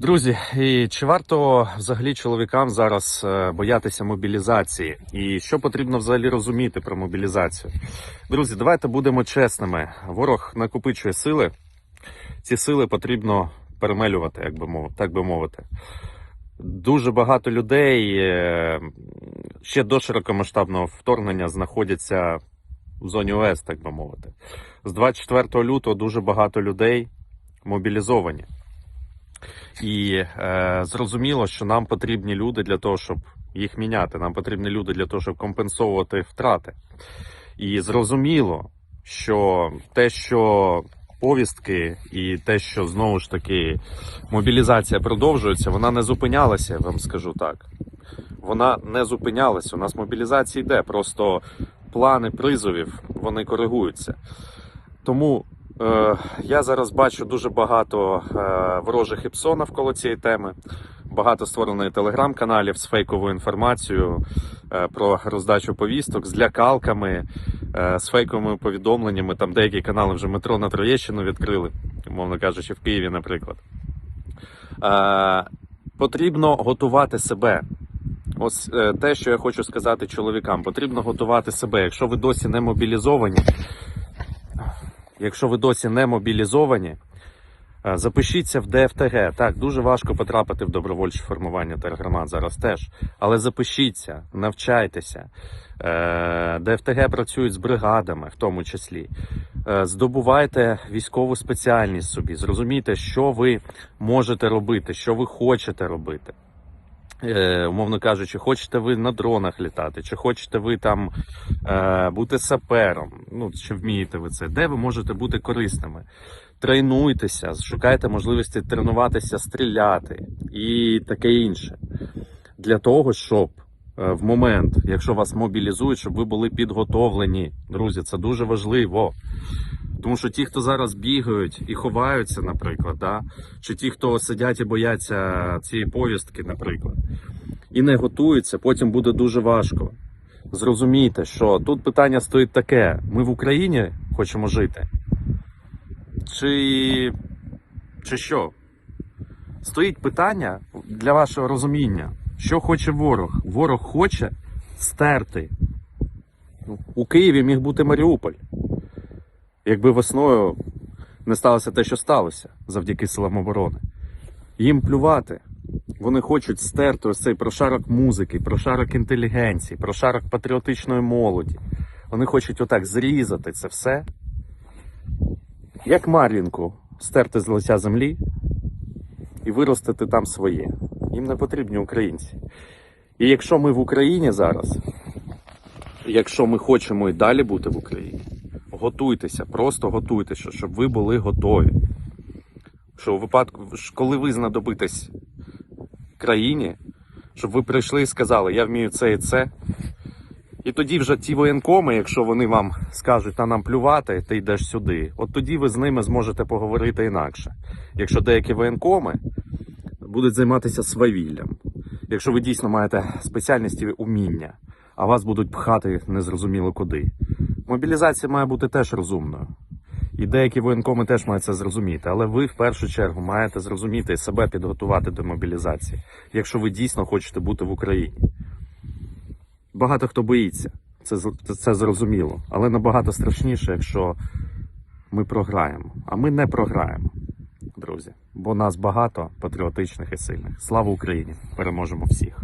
Друзі, і чи варто взагалі чоловікам зараз е, боятися мобілізації? І що потрібно взагалі розуміти про мобілізацію? Друзі, давайте будемо чесними. Ворог накопичує сили. Ці сили потрібно перемелювати, як би мов, так би мовити. Дуже багато людей е, ще до широкомасштабного вторгнення знаходяться в зоні ОС, так би мовити. З 24 лютого дуже багато людей мобілізовані. І е, зрозуміло, що нам потрібні люди для того, щоб їх міняти. Нам потрібні люди для того, щоб компенсовувати втрати. І зрозуміло, що те, що повістки, і те, що знову ж таки мобілізація продовжується, вона не зупинялася, я вам скажу так. Вона не зупинялася. У нас мобілізація йде, просто плани призовів вони коригуються. Тому Я зараз бачу дуже багато е, ворожих іпсо навколо цієї теми. Багато створено телеграм-каналів з фейковою інформацією е, про роздачу повісток з лякалками, е, з фейковими повідомленнями. Там деякі канали вже метро на Троєщину відкрили, умовно кажучи, в Києві, наприклад. Е, Потрібно готувати себе. Ось е, те, що я хочу сказати чоловікам, потрібно готувати себе. Якщо ви досі не мобілізовані, Якщо ви досі не мобілізовані, е, запишіться в ДФТГ. Так, дуже важко потрапити в добровольче формування тергромад зараз теж. Але запишіться, навчайтеся. Е, ДФТГ працюють з бригадами, в тому числі. Е, Здобувайте військову спеціальність собі. Зрозумійте, що ви можете робити, що ви хочете робити. Е, умовно кажучи, хочете ви на дронах літати, чи хочете ви там е, бути сапером, ну чи вмієте ви це, де ви можете бути корисними. Тренуйтеся, шукайте можливості тренуватися, стріляти і таке інше. Для того, щоб е, в момент, якщо вас мобілізують, щоб ви були підготовлені. Друзі, це дуже важливо. Тому що ті, хто зараз бігають і ховаються, наприклад, да? чи ті, хто сидять і бояться цієї повістки, наприклад, і не готуються, потім буде дуже важко. Зрозумійте, що тут питання стоїть таке: ми в Україні хочемо жити. Чи, чи що? Стоїть питання для вашого розуміння, що хоче ворог. Ворог хоче стерти. У Києві міг бути Маріуполь якби весною не сталося те, що сталося завдяки силам оборони. Їм плювати. Вони хочуть стерти ось цей прошарок музики, прошарок інтелігенції, прошарок патріотичної молоді. Вони хочуть отак зрізати це все. Як Марлінку стерти з лиця землі і виростити там своє. Їм не потрібні українці. І якщо ми в Україні зараз, якщо ми хочемо і далі бути в Україні, готуйтеся, просто готуйтеся, щоб ви були готові. Що у випадку, коли ви знадобитесь країні, щоб ви прийшли і сказали, я вмію це і це. І тоді вже ті воєнкоми, якщо вони вам скажуть, та нам плювати, ти йдеш сюди, от тоді ви з ними зможете поговорити інакше. Якщо деякі воєнкоми будуть займатися свавіллям, якщо ви дійсно маєте спеціальність і уміння, а вас будуть пхати незрозуміло куди. Мобілізація має бути теж розумною. І деякі воєнкоми теж мають це зрозуміти. Але ви в першу чергу маєте зрозуміти і себе підготувати до мобілізації, якщо ви дійсно хочете бути в Україні. Багато хто боїться, це, це, зрозуміло. Але набагато страшніше, якщо ми програємо. А ми не програємо, друзі. Бо нас багато патріотичних і сильних. Слава Україні! Переможемо всіх!